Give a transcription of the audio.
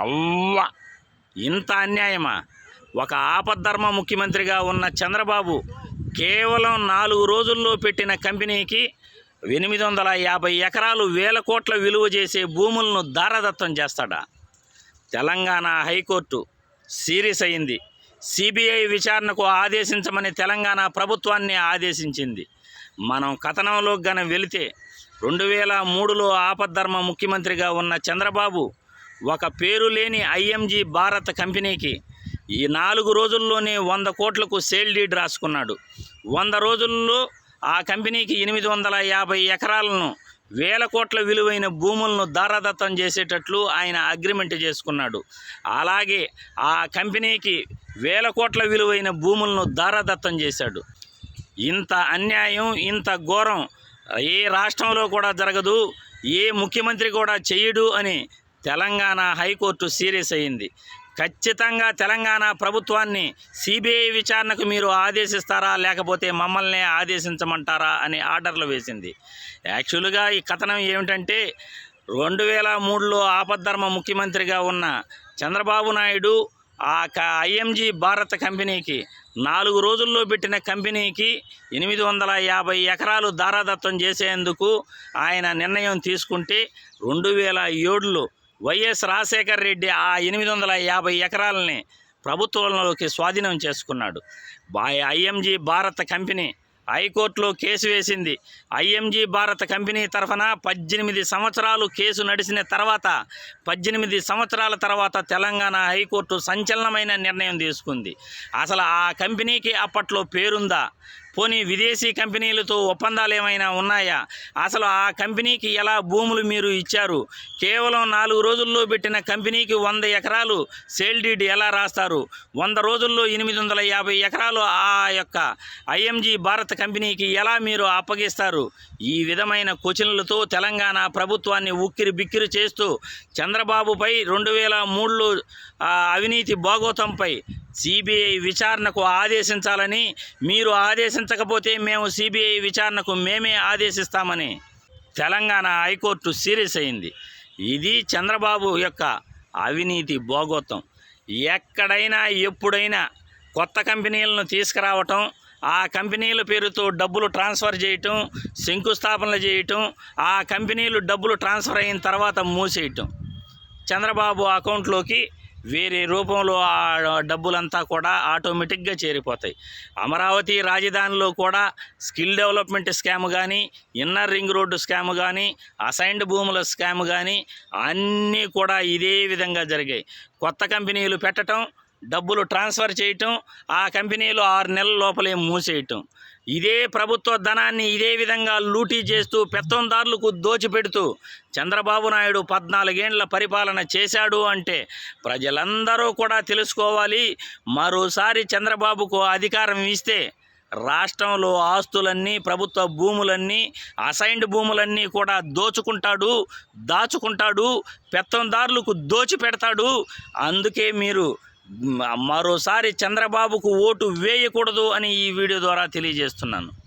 అవ్వ. ఇంత అన్యాయమా? ఒక ఆపద్ధర్మ ముఖ్యమంత్రిగా ఉన్న చంద్రబాబు కేవలం నాలుగు రోజుల్లో పెట్టిన కంపెనీకి ఎనిమిది వందల యాభై ఎకరాలు వేల కోట్ల విలువ చేసే భూములను దారదత్తం చేస్తాడా? తెలంగాణ హైకోర్టు సీరియస్ అయింది. సిబిఐ విచారణకు ఆదేశించమని తెలంగాణ ప్రభుత్వాన్ని ఆదేశించింది. మనం కథనంలో గన వెళితే రెండు వేల మూడులో ఆపద్ధర్మ ముఖ్యమంత్రిగా ఉన్న చంద్రబాబు ఒక పేరు లేని ఐఎంజీ భారత్ కంపెనీకి ఈ నాలుగు రోజుల్లోనే వంద కోట్లకు సేల్ డీడ్ రాసుకున్నాడు. వంద రోజుల్లో ఆ కంపెనీకి ఎనిమిది వందల యాభై ఎకరాలను వేల కోట్ల విలువైన భూములను దారాదత్తం చేసేటట్లు ఆయన అగ్రిమెంట్ చేసుకున్నాడు. అలాగే ఆ కంపెనీకి వేల కోట్ల విలువైన భూములను దారాదత్తం చేశాడు. ఇంత అన్యాయం ఇంత ఘోరం ఏ రాష్ట్రంలో కూడా జరగదు ఏ ముఖ్యమంత్రి కూడా చేయడు అని తెలంగాణ హైకోర్టు సీరియస్ అయింది. ఖచ్చితంగా తెలంగాణ ప్రభుత్వాన్ని సిబిఐ విచారణకు మీరు ఆదేశిస్తారా? లేకపోతే మమ్మల్ని ఆదేశించమంటారా? అని ఆర్డర్లు వేసింది. యాక్చువల్గా ఈ కథనం ఏమిటంటే రెండు వేల మూడులో ఆపద్ధర్మ ముఖ్యమంత్రిగా ఉన్న చంద్రబాబు నాయుడు ఆ ఐఎంజీ భారత్ కంపెనీకి నాలుగు రోజుల్లో పెట్టిన కంపెనీకి ఎనిమిది వందల యాభై ఎకరాలు దారాదత్తం చేసేందుకు ఆయన నిర్ణయం తీసుకుంటే రెండు వేల ఏడులో వైఎస్ రాజశేఖర్ రెడ్డి ఆ ఎనిమిది వందల యాభై ఎకరాలని ప్రభుత్వంలోకి స్వాధీనం చేసుకున్నాడు. ఐఎంజీ భారత్ కంపెనీ హైకోర్టులో కేసు వేసింది. ఐఎంజీ భారత్ కంపెనీ తరఫున పద్దెనిమిది సంవత్సరాలు కేసు నడిచిన తర్వాత పద్దెనిమిది సంవత్సరాల తర్వాత తెలంగాణ హైకోర్టు సంచలనమైన నిర్ణయం తీసుకుంది. అసలు ఆ కంపెనీకి అప్పట్లో పేరుందా? పోనీ విదేశీ కంపెనీలతో ఒప్పందాలు ఏమైనా ఉన్నాయా? అసలు ఆ కంపెనీకి ఎలా భూములు మీరు ఇచ్చారు? కేవలం నాలుగు రోజుల్లో పెట్టిన కంపెనీకి వంద ఎకరాలు సేల్ డీడ్ ఎలా రాస్తారు? వంద రోజుల్లో ఎనిమిది వందల యాభై ఎకరాలు ఆ యొక్క ఐఎంజీ భారత్ కంపెనీకి ఎలా మీరు అప్పగిస్తారు? ఈ విధమైన క్వశ్చన్లతో తెలంగాణ ప్రభుత్వాన్ని ఉక్కిరి బిక్కిరి చేస్తూ చంద్రబాబుపై రెండు వేల మూడులో అవినీతి భాగోతంపై సిబిఐ విచారణకు ఆదేశించాలని మీరు ఆదేశించకపోతే మేము సిబిఐ విచారణకు మేమే ఆదేశిస్తామని తెలంగాణ హైకోర్టు సీరియస్ అయింది. ఇది చంద్రబాబు యొక్క అవినీతి భోగోత్వం ఎక్కడైనా ఎప్పుడైనా కొత్త కంపెనీలను తీసుకురావటం ఆ కంపెనీల పేరుతో డబ్బులు ట్రాన్స్ఫర్ చేయటం శంకుస్థాపనలు చేయటం ఆ కంపెనీలు డబ్బులు ట్రాన్స్ఫర్ అయిన తర్వాత మూసేయటం. చంద్రబాబు అకౌంట్లోకి వేరే రూపంలో ఆ డబ్బులంతా కూడా ఆటోమేటిక్గా చేరిపోతాయి. అమరావతి రాజధానిలో కూడా స్కిల్ డెవలప్మెంట్ స్కామ్ కానీ ఇన్నర్ రింగ్ రోడ్డు స్కామ్ కానీ అసైన్డ్ భూముల స్కామ్ కానీ అన్నీ కూడా ఇదే విధంగా జరిగాయి. కొత్త కంపెనీలు పెట్టడం డబ్బులు ట్రాన్స్ఫర్ చేయటం ఆ కంపెనీలు ఆరు నెలల లోపలే మూసేయటం. ఇదే ప్రభుత్వ ధనాన్ని ఇదే విధంగా లూటీ చేస్తూ పెత్తందారులకు దోచిపెడుతూ చంద్రబాబు నాయుడు పద్నాలుగేండ్ల పరిపాలన చేశాడు అంటే ప్రజలందరూ కూడా తెలుసుకోవాలి. మరోసారి చంద్రబాబుకు అధికారం ఇస్తే రాష్ట్రంలో ఆస్తులన్నీ ప్రభుత్వ భూములన్నీ అసైన్డ్ భూములన్నీ కూడా దోచుకుంటాడు దాచుకుంటాడు పెత్తందారులకు దోచి పెడతాడు అందుకే మీరు మరోసారి చంద్రబాబుకు ఓటు వేయకూడదు అని ఈ వీడియో ద్వారా తెలియజేస్తున్నాను.